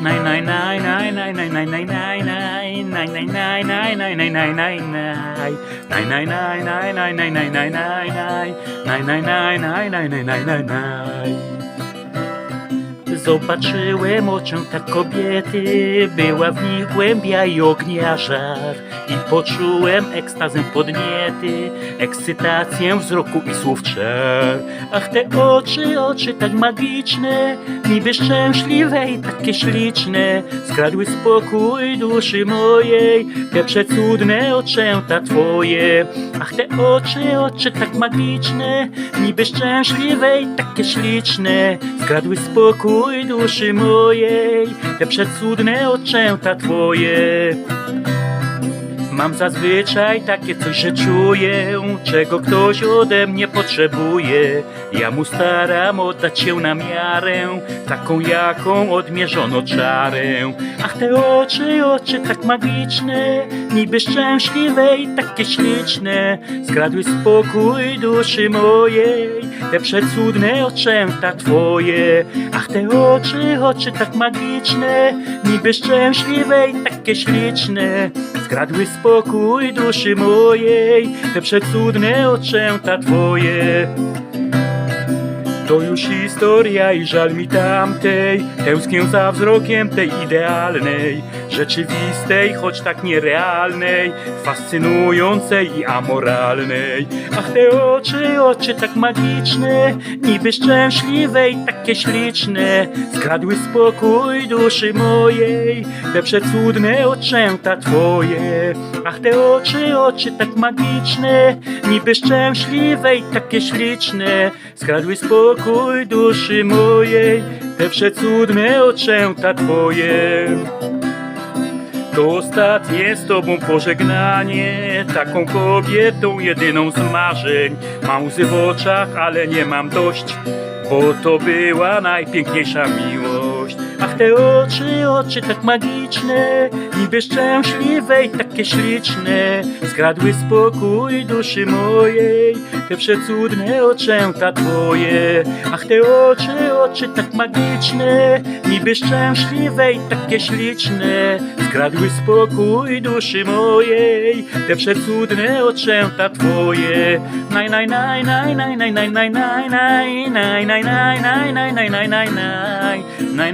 Naj, naj, naj, naj, naj, naj, naj, naj, naj, naj, naj, naj, naj, naj, naj, naj, naj, naj, naj. Naj, naj, naj, naj, naj, naj, naj, naj, naj, naj. Naj, naj, naj, naj, naj, naj, naj, naj, naj. Zobaczyłem oczą tak kobiety, była w nich głębia i ognia żar. I poczułem ekstazę podniety, ekscytację wzroku i słów czar. Ach, te oczy, oczy tak magiczne, niby szczęśliwe i takie śliczne, skradły spokój duszy mojej, te przecudne oczęta twoje. Ach, te oczy, oczy tak magiczne, niby szczęśliwe i takie śliczne, skradły spokój duszy mojej, te przecudne oczęta twoje. Mam zazwyczaj takie coś, że czuję, czego ktoś ode mnie potrzebuje. Ja mu staram oddać się na miarę, taką jaką odmierzono czarę. Ach, te oczy, oczy tak magiczne, niby szczęśliwe i takie śliczne, skradły spokój duszy mojej, te przecudne oczęta twoje. Ach, te oczy, oczy tak magiczne, niby szczęśliwe i takie śliczne, skradły spokój duszy mojej, te przecudne oczęta twoje. To już historia i żal mi tamtej Tęsknię za wzrokiem tej idealnej Rzeczywistej, choć tak nierealnej Fascynującej i amoralnej. Ach te oczy, oczy tak magiczne Niby szczęśliwe i takie śliczne Skradły spokój duszy mojej Te przecudne oczęta twoje. Ach te oczy, oczy tak magiczne Niby szczęśliwe i takie śliczne Skradły spokój duszy mojej Te przecudne oczęta twoje. To ostatnie z tobą pożegnanie Taką kobietą jedyną z marzeń. Mam łzy w oczach, ale nie mam dość Bo to była najpiękniejsza miłość Ach te oczy, oczy tak magiczne Niby szczęśliwe i takie śliczne Skradły spokój duszy mojej Te przecudne oczęta twoje Ach te oczy, oczy tak magiczne Niby szczęśliwe i takie śliczne Skradły spokój duszy mojej Te przecudne oczęta twoje Naj, naj, naj, naj, naj, naj, naj, naj, naj, naj, naj, naj, naj, naj, naj, naj, naj, naj, naj,